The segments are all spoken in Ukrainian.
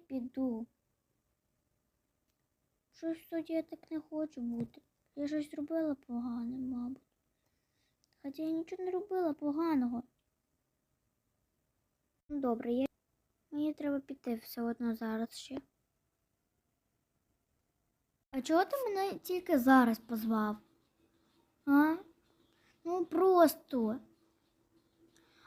піду. Щось суді я так не хочу бути. Я щось зробила погане, мабуть. Хоча я нічого не робила поганого. Ну, добре, я... мені треба піти все одно зараз ще. А чого ти мене тільки зараз позвав? А? Ну просто.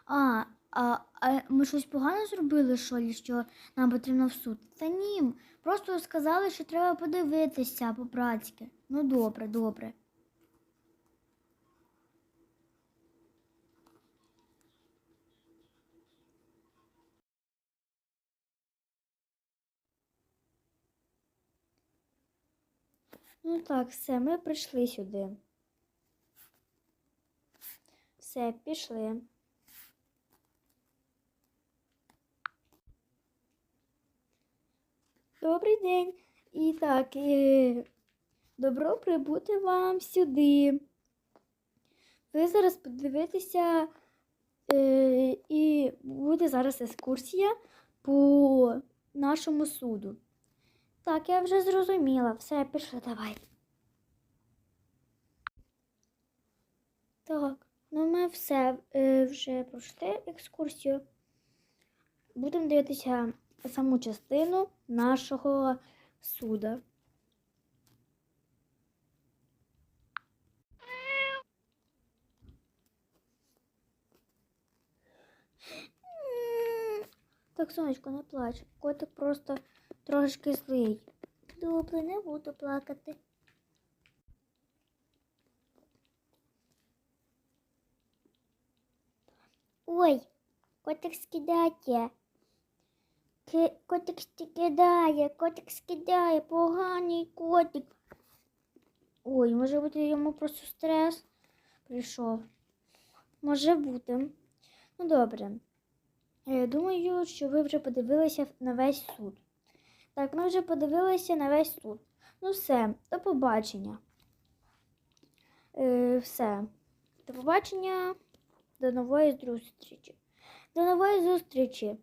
А, а, а ми щось погано зробили, що ли, що нам потрібно в суд? Та ні, просто сказали, що треба подивитися по-братськи. Ну добре, добре. Ну так, все, ми прийшли сюди. Все, пішли. Добрий день. І так, е, добро прибути вам сюди. Ви зараз подивитеся, е, і буде зараз екскурсія по нашому суду. Так, я вже зрозуміла. Все, пішли, давай. Так, ну ми все е, вже пройшли екскурсію. Будемо дивитися саму частину нашого суда. Так, сонечко, не плач. Котик просто трошки злий. Добре, не буду плакати. Ой, котик скидає. Котик скидає, котик скидає, поганий котик. Ой, може бути йому просто стрес прийшов. Може бути. Ну добре. Е, Думаю, що ви вже подивилися на весь суд. Так, ми вже подивилися на весь суд. Ну все, до побачення. Е, все. До побачення. До нової зустрічі. До нової зустрічі.